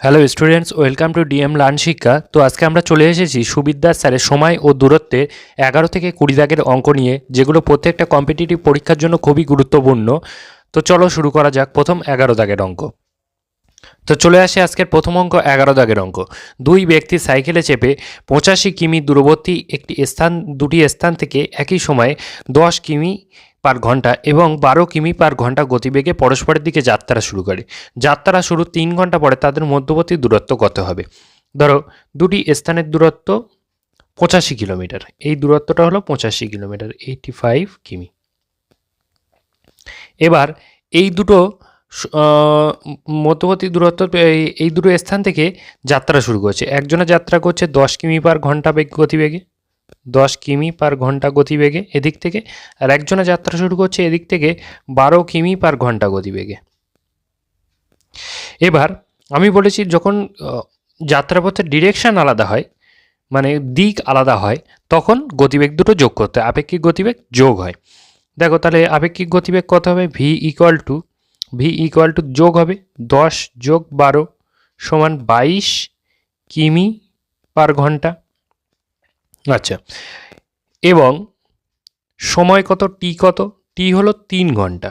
Hello students welcome to DM learn Shiksha তো আজকে আমরা চলে এসেছি সুবিদ্যার স্যারের সময় ও দূরত্বে এগারো থেকে কুড়ি দাগের অঙ্ক নিয়ে, যেগুলো প্রত্যেকটা কম্পিটিটিভ পরীক্ষার জন্য খুবই গুরুত্বপূর্ণ। তো চলো শুরু করা যাক প্রথম এগারো দাগের অঙ্ক। তো চলে আসে আজকের প্রথম অঙ্ক, এগারো দাগের অঙ্ক। দুই ব্যক্তি সাইকেলে চেপে পঁচাশি কিমি দূরবর্তী একটি স্থান, দুটি স্থান থেকে একই সময়ে দশ কিমি পার ঘণ্টা এবং বারো কিমি পার ঘণ্টা গতিবেগে পরস্পরের দিকে যাত্রা শুরু করে। যাত্রা শুরু তিন ঘণ্টা পরে তাদের মধ্যবর্তী দূরত্ব কত হবে? ধরো, দুটি স্থানের দূরত্ব পঁচাশি কিলোমিটার। এই দূরত্বটা হলো পঁচাশি কিলোমিটার এইটি ফাইভ কিমি। এবার এই দুটো মধ্যবর্তী দূরত্ব এই- দুটো স্থান থেকে যাত্রা শুরু করছে। একজনে যাত্রা করছে দশ কিমি পার ঘণ্টা বেগ, গতিবেগে। দশ কিমি পার ঘণ্টা গতিবেগে এদিক থেকে, আর একজনে যাত্রা শুরু করছে এদিক থেকে বারো কিমি পার ঘণ্টা গতিবেগে। এবার আমি বলেছি যখন যাত্রাপথের ডিরেকশান আলাদা হয় মানে দিক আলাদা হয়, তখন গতিবেগ দুটো যোগ করতে হয়, আপেক্ষিক গতিবেগ যোগ হয়। দেখো তাহলে আপেক্ষিক গতিবেগ কত হবে? V equal to V equal to যোগ হবে, দশ যোগ বারো সমান বাইশ কিমি পার ঘণ্টা। আচ্ছা। এবং সময় কত টি কত? টি হলো তিন ঘণ্টা।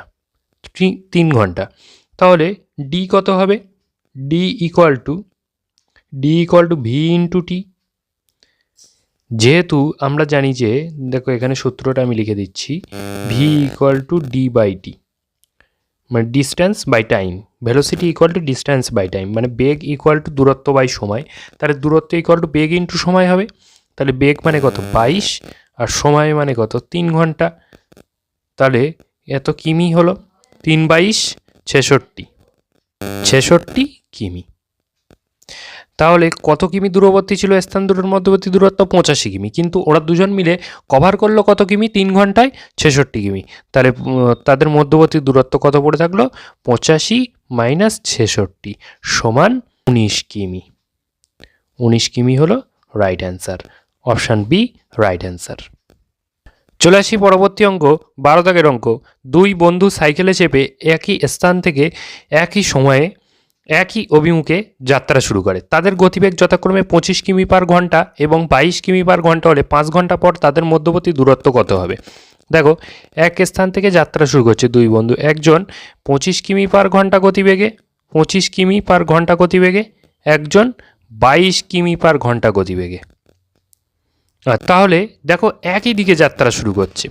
তিন ঘণ্টা। তাহলে ডি কত হবে? D equal to D equal to V into T যেহেতু আমরা জানি যে, দেখো এখানে সূত্রটা আমি লিখে দিচ্ছি V equal to D by T মানে distance by time velocity equal to distance by time মানে বেগ ইকুয়াল টু দূরত্ব বাই সময়। তাহলে দূরত্ব ইকুয়াল টু বেগ ইন্টু সময় হবে। তাহলে বেগ মানে কত? বাইশ। আর সময় মানে কত? তিন ঘণ্টা। তাহলে এত কিমি হলো? তিন বাইশ, ছেষট্টি। ছেষট্টি কিমি। তাহলে কত কিমি দূরবর্তী ছিল? স্থান দুটোর মধ্যবর্তী দূরত্ব পঁচাশি কিমি। কিন্তু ওরা দুজন মিলে কভার করল কত কিমি? তিন ঘন্টায় ছেষট্টি কিমি। তাহলে তাদের মধ্যবর্তী দূরত্ব কত পড়ে থাকল? পঁচাশি মাইনাস ছেষট্টি সমান উনিশ কিমি। উনিশ কিমি হলো right answer option B right answer চলে আসি পরবর্তী অঙ্ক, বারো দাগের অঙ্ক। দুই বন্ধু সাইকেলে চেপে একই স্থান থেকে একই সময়ে একই অভিমুখে যাত্রা শুরু করে। তাদের গতিবেগ যথাক্রমে পঁচিশ কিমি পার ঘণ্টা এবং বাইশ কিমি পার ঘণ্টা হলে পাঁচ ঘণ্টা পর তাদের মধ্যবর্তী দূরত্ব কত হবে? দেখো, এক স্থান থেকে যাত্রা শুরু করছে দুই বন্ধু। একজন পঁচিশ কিমি পার ঘণ্টা গতিবেগে, পঁচিশ কিমি পার ঘণ্টা গতিবেগে, একজন বাইশ কিমি পার ঘণ্টা গতিবেগে। তাহলে দেখো একই দিকে যাত্রা শুরু করছে।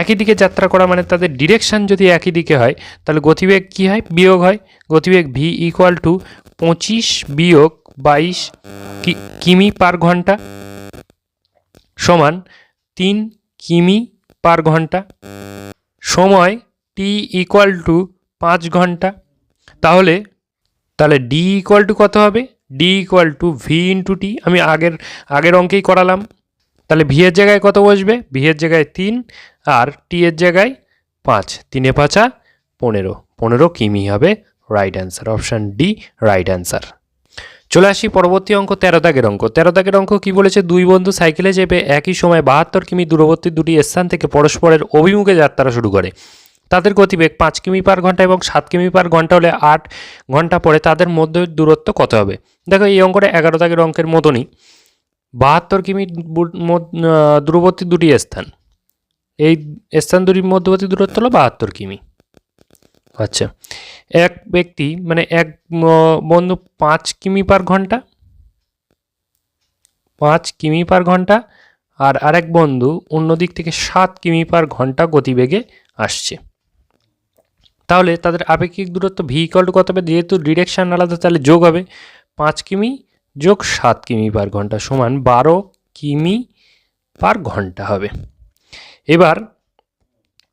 একই দিকে যাত্রা করা মানে তাদের ডিরেকশান যদি একই দিকে হয়, তাহলে গতিবেগ কী হয়? বিয়োগ হয়। গতিবেগ ভি ইকুয়াল টু পঁচিশ বিয়োগ বাইশ কিমি পার ঘণ্টা সমান তিন কিমি পার ঘণ্টা সময় টি ইকুয়াল টু পাঁচ ঘণ্টা। তাহলে তাহলে ডি ইকুয়াল টু কত হবে? D equal to V into T আমি আগের আগের অঙ্কেই করালাম। তাহলে ভি এর জায়গায় কত বসবে? ভি এর জায়গায় তিন আর টি এর জায়গায় পাঁচ। তিনে পাঁচা পনেরো। পনেরো কিমি হবে right answer option D right answer চলে আসি পরবর্তী অঙ্ক, তেরো দাগের অঙ্ক। তেরো দাগের অঙ্ক কি বলেছে? দুই বন্ধু সাইকেলে চেপে একই সময় বাহাত্তর কিমি দূরবর্তী দুটি স্থান থেকে পরস্পরের অভিমুখে যাত্রা শুরু করে। তাদের গতিবেগ পাঁচ কিমি পার ঘণ্টা এবং সাত কিমি পার ঘণ্টা হলে আট ঘণ্টা পরে তাদের মধ্যে দূরত্ব কত হবে? দেখো এই অঙ্কটা এগারো দাগের অঙ্কের মতনই। বাহাত্তর কিমি দূরবর্তী দুটি স্থান। এই স্থান দুটির মধ্যবর্তী দূরত্ব হলো বাহাত্তর কিমি। আচ্ছা এক ব্যক্তি মানে এক বন্ধু পাঁচ কিমি পার ঘণ্টা, পাঁচ কিমি পার ঘণ্টা, আর আরেক বন্ধু অন্য দিক থেকে সাত কিমি পার ঘণ্টা গতিবেগে আসছে। তাহলে তাদের আপেক্ষিক দূরত্ব ভি কত হবে? যেহেতু ডিরেকশান আলাদা, তাহলে যোগ হবে পাঁচ কিমি যোগ সাত কিমি পার ঘণ্টা সমান বারো কিমি পার ঘণ্টা হবে। এবার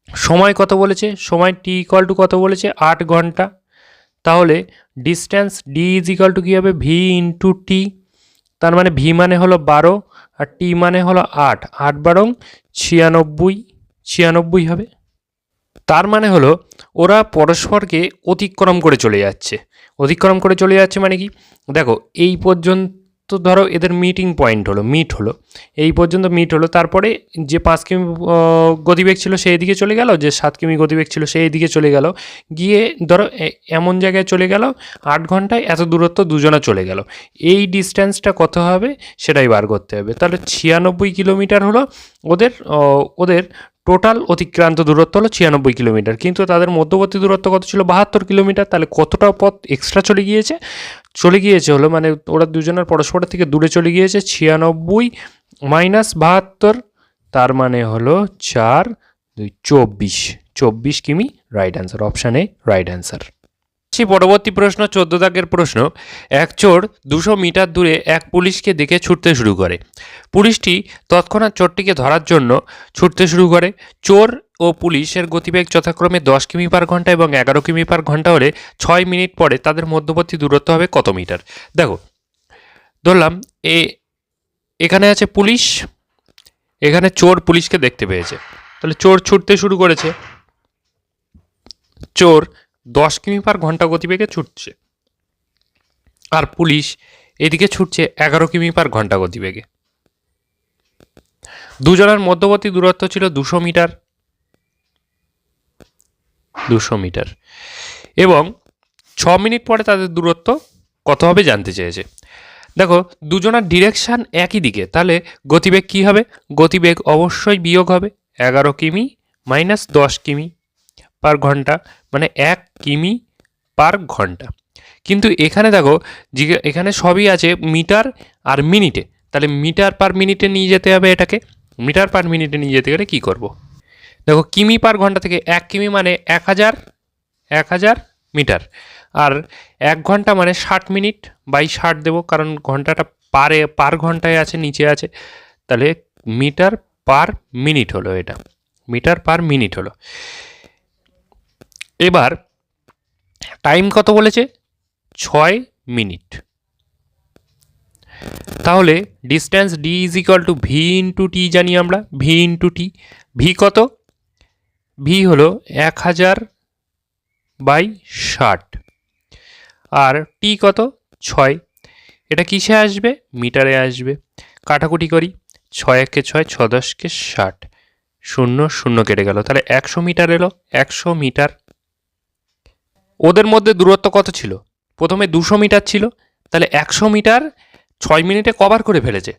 সময় কত বলেছে? সময় টি ইকুয়াল টু কত বলেছে? আট ঘণ্টা। তাহলে distance D is equal to কী হবে? ভি ইন্টু টি তার মানে ভি মানে হলো বারো আর টি মানে হলো আট। আট বারং ছিয়ানব্বই। ছিয়ানব্বই হবে। তার মানে হলো ওরা পরস্পরকে অতিক্রম করে চলে যাচ্ছে। অতিক্রম করে চলে যাচ্ছে মানে কি? দেখো, এই পর্যন্ত ধরো এদের মিটিং পয়েন্ট হলো মিট হলো। এই পর্যন্ত মিট হলো, তারপরে যে পাঁচ কিমি গতিবেগ ছিল সেই দিকে চলে গেল, যে সাত কিমি গতিবেগ ছিল সেই দিকে চলে গেল। গিয়ে ধরো এমন জায়গায় চলে গেল, আট ঘন্টায় এত দূরত্ব দুজনা চলে গেল। এই ডিস্টেন্সটা কত হবে? সেটাই বার করতে হবে। তাহলে ছিয়ানব্বই কিলোমিটার হলো ওদের ওদের টোটাল অতিক্রান্ত দূরত্ব হলো ছিয়ানব্বই কিলোমিটার। কিন্তু তাদের মধ্যবর্তী দূরত্ব কত ছিল? বাহাত্তর কিলোমিটার। তাহলে কতটা পথ এক্সট্রা চলে গিয়েছে? চলে গিয়েছে হলো মানে ওরা দুজনের পরস্পরের থেকে দূরে চলে গিয়েছে, ছিয়ানব্বই মাইনাস বাহাত্তর, তার মানে হলো চার, দুই, চব্বিশ। চব্বিশ কিমি রাইট অ্যান্সার অপশানে রাইট অ্যান্সার পরবর্তী প্রশ্ন, চোদ্দ দাগের প্রশ্ন। এক চোর দুশো মিটার দূরে এক পুলিশকে দেখে ছুটতে শুরু করে। পুলিশটি তৎক্ষণাৎ চোরটিকে ধরার জন্য ছুটতে শুরু করে। চোর ও পুলিশের গতিবেগ যথাক্রমে দশ কিমি পার ঘণ্টা এবং এগারো কিমি পার ঘণ্টা হলে ছয় মিনিট পরে তাদের মধ্যবর্তী দূরত্ব হবে কত মিটার? দেখো, ধরলাম এ, এখানে আছে পুলিশ, এখানে চোর পুলিশকে দেখতে পেয়েছে। তাহলে চোর ছুটতে শুরু করেছে। চোর দশ কিমি পার ঘণ্টা গতিবেগে ছুটছে। আর পুলিশ এদিকে ছুটছে এগারো কিমি পার ঘণ্টা গতিবেগে। দুজনের মধ্যবর্তী দূরত্ব ছিল দুশো মিটার। দুশো মিটার। এবং ছ মিনিট পরে তাদের দূরত্ব কত হবে জানতে চেয়েছে। দেখো, দুজনের ডিরেকশান একই দিকে। তাহলে গতিবেগ কি হবে? গতিবেগ অবশ্যই বিয়োগ হবে এগারো কিমি মাইনাস দশ কিমি। পার ঘণ্টা মানে এক কিমি পার ঘণ্টা। কিন্তু এখানে দেখো এখানে সবই আছে মিটার আর মিনিটে। তাহলে মিটার পার মিনিটে নিয়ে যেতে হবে এটাকে। মিটার পার মিনিটে নিয়ে যেতে গেলে কী করব? দেখো, কিমি পার ঘণ্টা থেকে এক কিমি মানে এক হাজার এক হাজার মিটার। আর এক ঘণ্টা মানে ষাট মিনিট বাই ষাট দেবো, কারণ ঘন্টাটা পারে, পার ঘন্টায় আছে, নিচে আছে। তাহলে মিটার পার মিনিট হলো এটা। মিটার পার মিনিট হলো। এবার টাইম কত বলেছে? ছয় মিনিট। তাহলে distance D is equal to V into T জানি আমরা ভি ইন্টু টি ভি কত? ভি হলো এক হাজার বাই ষাট। আর টি কত? ছয়। এটা কিসে আসবে? মিটারে আসবে। কাটাকুটি করি। ছয় একে ছয়, ছ দশকে ষাট। শূন্য শূন্য কেটে গেল। তাহলে একশো মিটার এলো। একশো মিটার ওদের মধ্যে দূরত্ব কত ছিল? প্রথমে দুশো মিটার ছিল, তাহলে একশো মিটার ছয় মিনিটে কভার করে ফেলেছে।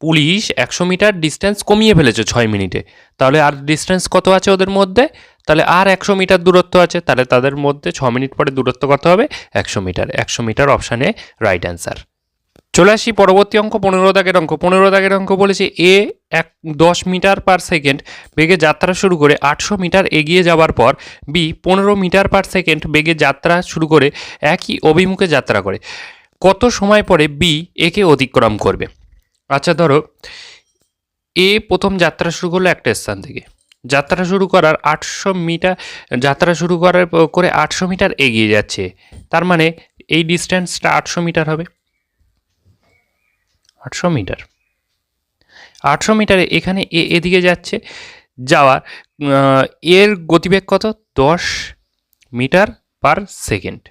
পুলিশ একশো মিটার ডিস্টেন্স কমিয়ে ফেলেছে ছয় মিনিটে। তাহলে আর ডিস্টেন্স কত আছে ওদের মধ্যে? তাহলে আর একশো মিটার দূরত্ব আছে, তাহলে তাদের মধ্যে ছ মিনিট পরে দূরত্ব কত হবে? একশো মিটার। একশো মিটার অপশানে রাইট অ্যান্সার চলে আসি পরবর্তী অঙ্ক, পনেরো দাগের অঙ্ক। পনেরো দাগের অঙ্ক বলেছে এ এক দশ মিটার পার সেকেন্ড বেগে যাত্রা শুরু করে আটশো মিটার এগিয়ে যাওয়ার পর বি পনেরো মিটার পার সেকেন্ড বেগে যাত্রা শুরু করে একই অভিমুখে যাত্রা করে। কত সময় পরে বি একে অতিক্রম করবে? আচ্ছা ধরো, এ প্রথম যাত্রা শুরু করল একটা স্থান থেকে। যাত্রা শুরু করার আটশো মিটার, যাত্রা শুরু করার করে আটশো মিটার এগিয়ে যাচ্ছে। তার মানে এই ডিস্ট্যান্সটা আটশো মিটার হবে। আটশো মিটার। আটশো মিটারে এখানে এ এদিকে যাচ্ছে, যাওয়ার এর গতিবেগ কত? দশ মিটার পার সেকেন্ড।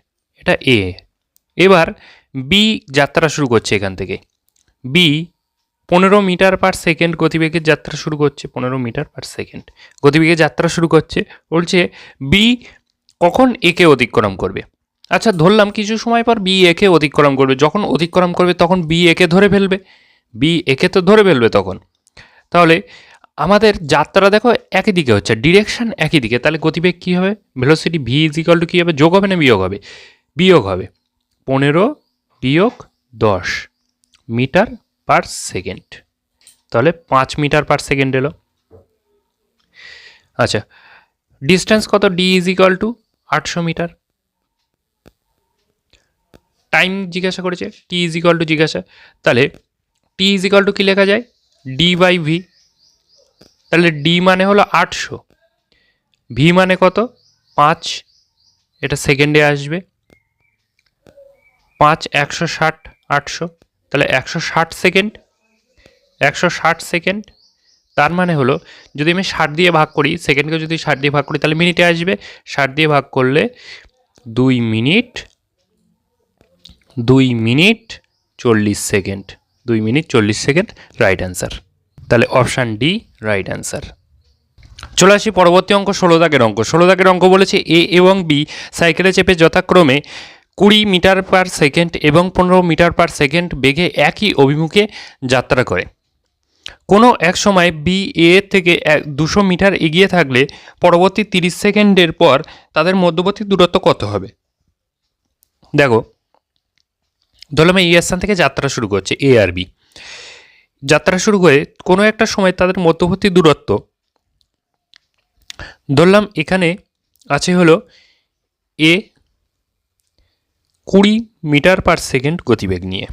এটা এ। এবার বি যাত্রা শুরু করছে এখান থেকে। বি পনেরো মিটার পার সেকেন্ড গতিবেগের যাত্রা শুরু করছে, পনেরো মিটার পার সেকেন্ড গতিবেগে যাত্রা শুরু করছে। বলছে বি কখন একে অতিক্রম করবে? আচ্ছা ধরলাম কিছু সময় পর বি একে অতিক্রম করবে। যখন অতিক্রম করবে, তখন বি একে ধরে ফেলবে। বি একে তো ধরে ফেলবে তখন। তাহলে আমাদের যাত্রা দেখো একই দিকে হচ্ছে ডিরেকশন একই দিকে। তাহলে গতিবেগ কী হবে? Velocity V is equal to কী হবে? যোগ হবে না বিয়োগ হবে? বিয়োগ হবে। পনেরো বিয়োগ দশ মিটার পার সেকেন্ড। তাহলে পাঁচ মিটার পার সেকেন্ড এলো। আচ্ছা ডিস্টেন্স কত? ডি ইজ টু আটশো মিটার। টাইম জিজ্ঞাসা করেছে টি ইজ ইকাল টু জিজ্ঞাসা। তাহলে টি ইজ ইকাল টু কী লেখা যায়? ডি বাই ভি তাহলে ডি মানে হলো আটশো। ভি মানে কত? পাঁচ। এটা সেকেন্ডে আসবে। পাঁচ, একশো ষাট, আটশো। তাহলে একশো ষাট সেকেন্ড একশো ষাট সেকেন্ড তার মানে হলো, যদি আমি ষাট দিয়ে ভাগ করি সেকেন্ডকে যদি ষাট দিয়ে ভাগ করি, তাহলে মিনিটে আসবে। ষাট দিয়ে ভাগ করলে দুই মিনিট দুই মিনিট চল্লিশ সেকেন্ড, দুই মিনিট চল্লিশ সেকেন্ড রাইট অ্যান্সার তাহলে অপশান ডি রাইট অ্যান্সার চলে আসি পরবর্তী অঙ্ক, ষোলো দাগের অঙ্ক। ষোলো দাগের অঙ্ক বলেছে এ এবং বি সাইকেলে চেপে যথাক্রমে কুড়ি মিটার পার সেকেন্ড এবং পনেরো মিটার পার সেকেন্ড বেগে একই অভিমুখে যাত্রা করে। কোনো এক সময় বি এ থেকে এক, দুশো মিটার এগিয়ে থাকলে পরবর্তী তিরিশ সেকেন্ডের পর তাদের মধ্যবর্তী দূরত্ব কত হবে? দেখো ধরলাম এই স্থান থেকে যাত্রা শুরু করছে এ আর বি যাত্রা শুরু করে কোনো একটা সময় তাদের মধ্যবর্তী দূরত্ব। ধরলাম এখানে আছে হলো এ কুড়ি মিটার পার সেকেন্ড গতিবেগ নিয়ে।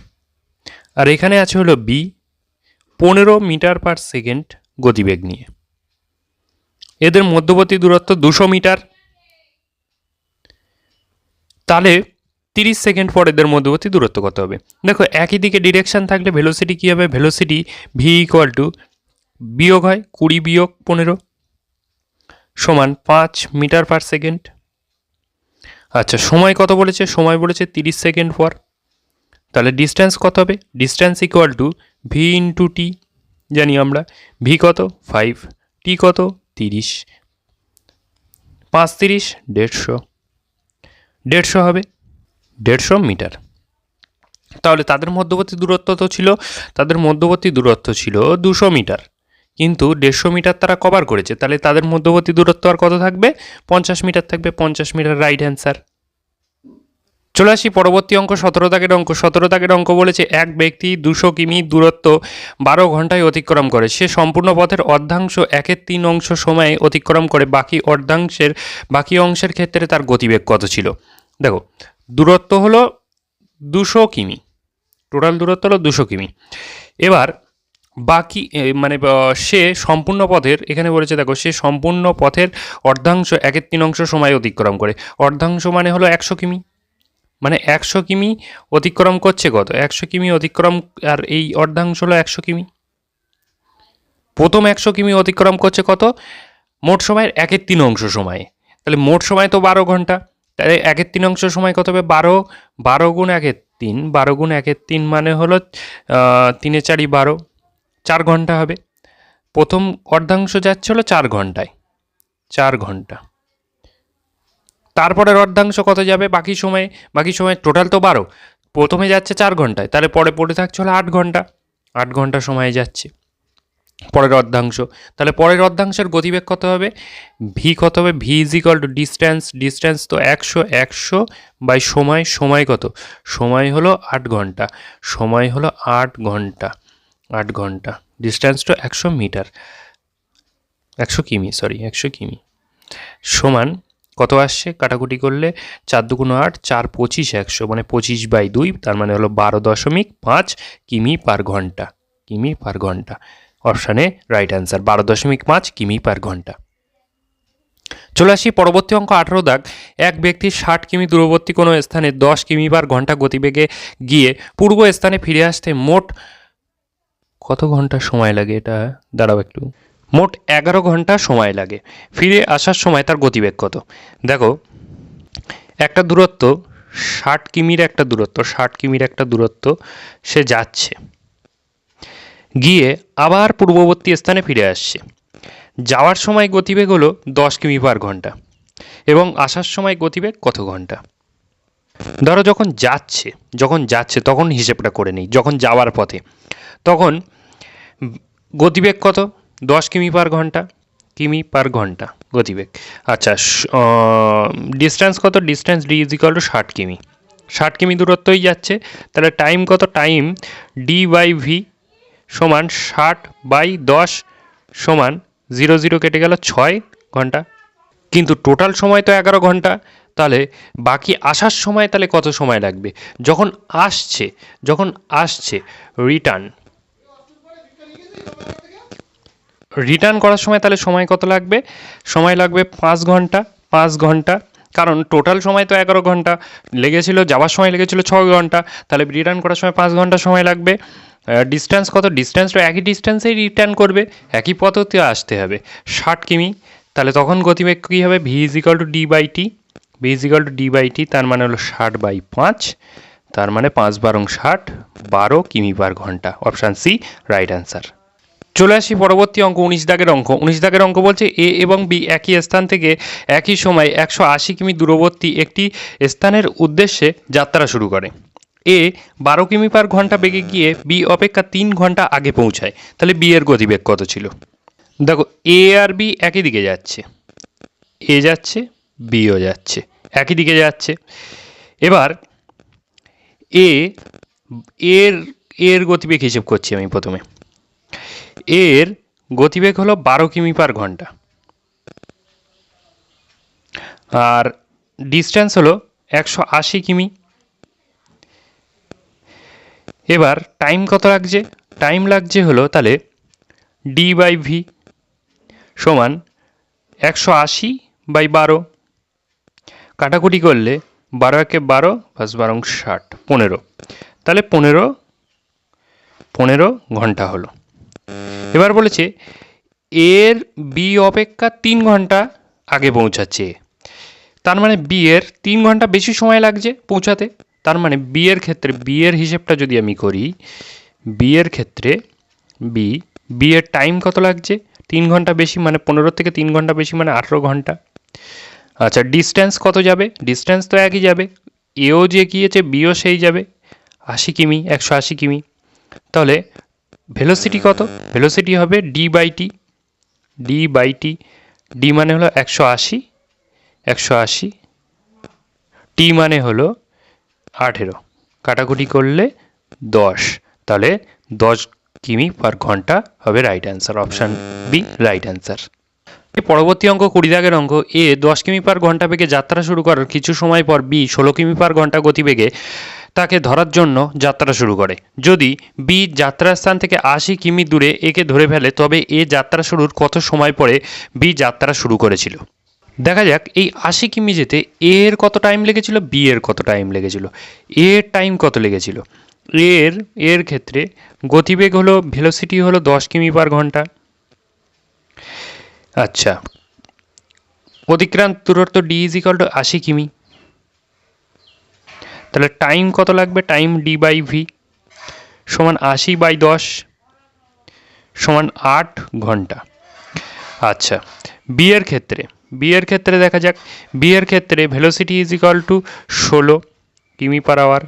আর এখানে আছে হলো বি পনেরো মিটার পার সেকেন্ড গতিবেগ নিয়ে। এদের মধ্যবর্তী দূরত্ব দুশো মিটার। তাহলে তিরিশ সেকেন্ড পর এদের মধ্যবর্তী দূরত্ব কত হবে? দেখো, একই দিকে ডিরেকশান থাকলে ভেলোসিটি কী হবে? ভেলোসিটি ভি ইকুয়াল টু বিয়োগ হয় কুড়ি বিয়োগ পনেরো সমান পাঁচ মিটার পার সেকেন্ড আচ্ছা সময় কত বলেছে? সময় বলেছে তিরিশ সেকেন্ড পর। তাহলে ডিস্ট্যান্স কত হবে? Distance equal to V into T জানি আমরা। ভি কত? ফাইভ টি কত? তিরিশ। পাঁচ তিরিশ, দেড়শো। দেড়শো হবে। দেড়শো মিটার। তাহলে তাদের মধ্যবর্তী দূরত্ব তো ছিল, তাদের মধ্যবর্তী দূরত্ব ছিল দুশো মিটার। কিন্তু দেড়শো মিটার তারা কভার করেছে, তাহলে তাদের মধ্যবর্তী দূরত্ব আর কত থাকবে? পঞ্চাশ মিটার থাকবে, পঞ্চাশ মিটার রাইট অ্যান্সার চলে আসি পরবর্তী অঙ্ক, সতেরো দাগের অঙ্ক। সতেরো দাগের অঙ্ক বলেছে, এক ব্যক্তি দুশো কিমি দূরত্ব বারো ঘন্টায় অতিক্রম করে। সে সম্পূর্ণ পথের অর্ধাংশ একের তিন অংশ সময়ে অতিক্রম করে, বাকি অর্ধাংশের, বাকি অংশের ক্ষেত্রে তার গতিবেগ কত ছিল? দেখো দূরত্ব হলো দুশো কিমি। টোটাল দূরত্ব হলো দুশো কিমি। এবার বাকি মানে সে সম্পূর্ণ পথের, এখানে বলেছে দেখো, সে সম্পূর্ণ পথের অর্ধাংশ একের তিন অংশ সময় অতিক্রম করে। অর্ধাংশ মানে হলো একশো কিমি। মানে একশো কিমি অতিক্রম করছে কত? একশো কিমি অতিক্রম, আর এই অর্ধাংশ হলো একশো কিমি। প্রথম একশো কিমি অতিক্রম করছে কত? মোট সময়ের একের তিন অংশ সময়ে। তাহলে মোট সময় তো বারো ঘণ্টা। তাহলে একের তিন অংশ সময় কত হবে? বারো। বারো গুণ একের তিন। বারো গুণ একের তিন মানে হলো তিনে চারি বারো। চার ঘণ্টা হবে। প্রথম অর্ধাংশ যাচ্ছে হলো চার ঘন্টায়। চার ঘণ্টা। তারপরের অর্ধাংশ কত যাবে? বাকি সময়ে, বাকি সময় টোটাল তো বারো। প্রথমে যাচ্ছে চার ঘন্টায়। তাহলে পরে পড়ে থাকছে হলো আট ঘণ্টা। আট ঘণ্টা সময় যাচ্ছে। পরের অর্ধাংশ। তাহলে পরের অর্ধাংশের গতিবেগ কত হবে? ভি কত হবে? V is equal to distance distance তো একশো একশো বাই সময় সময় কত? সময় হলো আট ঘণ্টা। সময় হলো আট ঘণ্টা। আট ঘণ্টা। ডিস্ট্যান্স তো একশো মিটার। একশো কিমি সরি একশো কিমি। সমান কত আসছে? কাটাকুটি করলে চার দুগুণ আট, চার পঁচিশ একশো মানে পঁচিশ বাই দুই, তার মানে হলো বারো দশমিক পাঁচ কিমি পার ঘণ্টা। কিমি পার ঘণ্টা। অপশানে রাইট অ্যান্সার বারো দশমিক পাঁচ কিমি পার ঘণ্টা। চলে আসি পরবর্তী অঙ্ক আঠারো দাগ। এক ব্যক্তি ষাট কিমি দূরবর্তী কোনো স্থানে দশ কিমি পার ঘণ্টা গতিবেগে গিয়ে পূর্ব স্থানে ফিরে আসতে মোট কত ঘণ্টা সময় লাগে এটা? দাঁড়াও একটু। মোট এগারো ঘণ্টা সময় লাগে। ফিরে আসার সময় তার গতিবেগ কত? দেখো, একটা দূরত্ব ষাট কিমির একটা দূরত্ব, ষাট কিমির একটা দূরত্ব সে যাচ্ছে। গিয়ে আবার পূর্ববর্তী স্থানে ফিরে আসছে। যাওয়ার সময় গতিবেগ হলো দশ কিমি পার ঘণ্টা এবং আসার সময় গতিবেগ কত ঘণ্টা। ধরো যখন যাচ্ছে যখন যাচ্ছে তখন হিসেবটা করে নিই, যখন যাওয়ার পথে, তখন গতিবেগ কত? দশ কিমি পার ঘণ্টা, কিমি পার ঘণ্টা গতিবেগ। আচ্ছা ডিস্ট্যান্স কত? Distance D is equal to ষাট কিমি। ষাট কিমি দূরত্বই যাচ্ছে, তাহলে টাইম কত? টাইম ডি বাই ভি সমান ষাট বাই দশ সমান জিরো জিরো কেটে গেল ছয় ঘণ্টা। কিন্তু টোটাল সময় তো এগারো ঘণ্টা। তাহলে বাকি আসার সময় তাহলে কত সময় লাগবে? যখন আসছে যখন আসছে রিটার্ন রিটার্ন করার সময় তাহলে সময় কত লাগবে? সময় লাগবে পাঁচ ঘণ্টা পাঁচ ঘণ্টা। কারণ টোটাল সময় তো এগারো ঘণ্টা। লেগেছিল, যাওয়ার সময় লেগেছিল ছ ঘণ্টা। তাহলে রিটার্ন করার সময় পাঁচ ঘণ্টা সময় লাগবে। ডিস্ট্যান্স কত? ডিস্ট্যান্স তো একই ডিস্ট্যান্সেই রিটার্ন করবে, একই পদ্ধতি আসতে হবে। ষাট কিমি, তাহলে তখন গতিবেগ কী হবে? V is equal to D by T V is to D by T তার মানে হলো ষাট বাই পাঁচ, তার মানে পাঁচ বারং ষাট, বারো কিমি পার ঘণ্টা। অপশান সি রাইট অ্যান্সার চলে আসি পরবর্তী অঙ্ক, উনিশ দাগের অঙ্ক। উনিশ দাগের অঙ্ক বলছে এ এবং বি একই স্থান থেকে একই সময় একশো আশি কিমি দূরবর্তী একটি স্থানের উদ্দেশ্যে যাত্রা শুরু করে। এ বারো কিমি পার ঘণ্টা বেগে গিয়ে বি অপেক্ষা তিন ঘণ্টা আগে পৌঁছায়। তাহলে বি এর গতিবেগ কত ছিল? দেখো, এ আর বি একই দিকে যাচ্ছে। এ যাচ্ছে বিও যাচ্ছে। একই দিকে যাচ্ছে। এবার এ, এর এর গতিবেগ হিসেব করছি আমি প্রথমে। এর গতিবেগ হলো বারো কিমি পার ঘণ্টা। আর ডিস্টেন্স হলো একশো আশি কিমি। এবার টাইম কত লাগছে? টাইম লাগছে হলো তাহলে ডি বাই ভি সমান একশো আশি বাই বারো। কাটাকুটি করলে বারো একে বারো প্লাস বারো ষাট, পনেরো। তাহলে পনেরো পনেরো ঘণ্টা হলো। এবার বলেছে এর বি অপেক্ষা তিন ঘণ্টা আগে পৌঁছাচ্ছে। তার মানে বি এর তিন ঘণ্টা বেশি সময় লাগছে পৌঁছাতে। তার মানে বি এর ক্ষেত্রে বি এর হিসেবটা যদি আমি করি বি এর ক্ষেত্রে বি বি এর টাইম কত লাগছে? তিন ঘণ্টা বেশি মানে পনেরো থেকে তিন ঘণ্টা বেশি মানে আঠেরো ঘণ্টা। আচ্ছা ডিস্টেন্স কত যাবে? ডিস্টেন্স তো একই যাবে। এও যে গিয়েছে বিও সেই যাবে। আশি কিমি, একশো আশি কিমি। তাহলে ভেলোসিটি কত? ভেলোসিটি হবে D by T D by T D মানে হলো একশো আশি একশো আশি। টি মানে হলো আঠেরো। কাটাকুটি করলে দশ। তাহলে দশ কিমি পার ঘণ্টা হবে right answer option B right answer পরবর্তী অঙ্ক কুড়ি দাগের অঙ্ক। এ দশ কিমি পার ঘণ্টা বেগে যাত্রা শুরু করার কিছু সময় পর বি ষোলো কিমি পার ঘণ্টা গতিবেগে তাকে ধরার জন্য যাত্রা শুরু করে। যদি বি যাত্রাস্থান থেকে আশি কিমি দূরে একে ধরে ফেলে, তবে এ যাত্রা শুরুর কত সময় পরে বি যাত্রা শুরু করেছিল? দেখা যাক, এই আশি কিমি যেতে এ এর কত টাইম লেগেছিল? বি এর কত টাইম লেগেছিল? এর টাইম কত লেগেছিল? এর এর ক্ষেত্রে গতিবেগ হলো ভেলোসিটি হলো দশ কিমি পার ঘণ্টা। আচ্ছা। অতিক্রান্ত দূরত্ব ডি ইজ ইকাল টু আশি কিমি। তাহলে টাইম কত লাগবে? টাইম ডি বাই ভি সমান আশি বাই দশ সমান আট ঘণ্টা। আচ্ছা। বি এর ক্ষেত্রে বি এর ক্ষেত্রে দেখা যাক। বি এর ক্ষেত্রে ভেলোসিটি ইজ ইকাল টু ষোলো কিমি per hour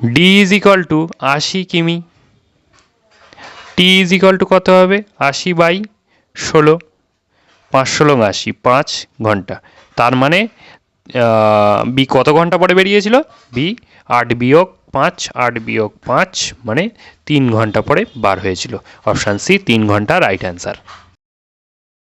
D is equal to আশি কিমি। টি ইজ ইকাল টু কত হবে? আশি বাই ষোলো। পাঁচ ষোলো আশি, পাঁচ ঘণ্টা। তার মানে বি কত ঘণ্টা পরে বেরিয়েছিল? বি আট বিয়োগ পাঁচ, আট বিয়োগ পাঁচ মানে তিন ঘণ্টা পরে বার হয়েছিল। অপশান সি তিন ঘণ্টা রাইট অ্যান্সার